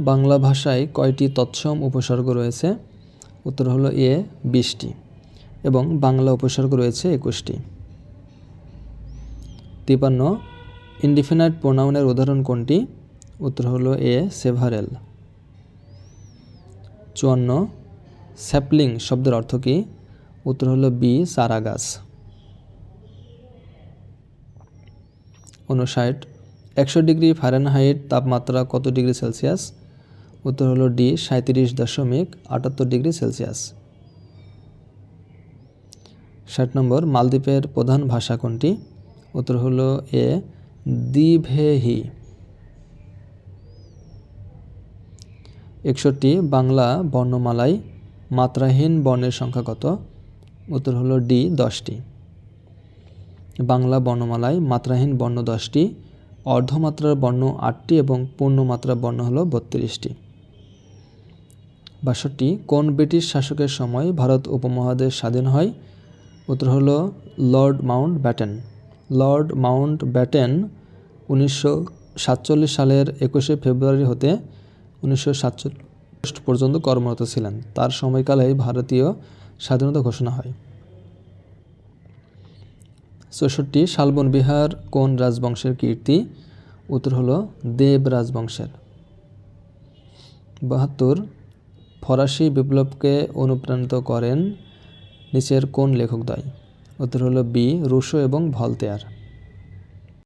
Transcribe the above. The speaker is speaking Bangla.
বাংলা ভাষায় কয়টি তৎসম উপসর্গ রয়েছে? উত্তর হলো এ, বিশটি এবং বাংলা উপসর্গ রয়েছে একুশটি। তিপান্ন, ইনডিফিনাইট প্রোনাউনের উদাহরণ কোনটি? উত্তর হলো এ, সেভারেল। চুয়ান্ন, স্যাপলিং শব্দের অর্থ কী? উত্তর হলো বি চারা গাছ উনষাট একশো ডিগ্রি ফারেনহাইট তাপমাত্রা কত ডিগ্রি সেলসিয়াস? উত্তর হলো ডি সাঁত্রিশ দশমিক আটাত্তর ডিগ্রি সেলসিয়াস। ষাট নম্বর, মালদ্বীপের প্রধান ভাষা কোনটি? উত্তর হলো এ দিভেহি একষট্টি, বাংলা বর্ণমালায় মাত্রাহীন বর্ণের সংখ্যা কত? উত্তর হলো ডি, দশটি। বাংলা বর্ণমালায় মাত্রাহীন বর্ণ দশটি, অর্ধমাত্রার বর্ণ আটটি এবং পূর্ণমাত্রার বর্ণ হলো বত্রিশটি। বাষট্টি, কোন ব্রিটিশ শাসকের সময় ভারত উপমহাদেশ স্বাধীন হয়? উত্তর হল Lord Mountbatten. Lord Mountbatten উনিশশো সাতচল্লিশ সালের একুশে ফেব্রুয়ারি হতে উনিশশো সাতচল্লিশ পর্যন্ত কর্মরত ছিলেন। তার সময়কালেই ভারতীয় স্বাধীনতা ঘোষণা হয়। চৌষট্টি, শালবন বিহার কোন রাজবংশের কীর্তি? উত্তর হল দেব রাজবংশের। বাহাত্তর ফরাসি বিপ্লবকে অনুপ্রাণিত করেন নিচের কোন লেখকদ্বয় উত্তর হলো বি রুশো এবং ভলতেয়ার।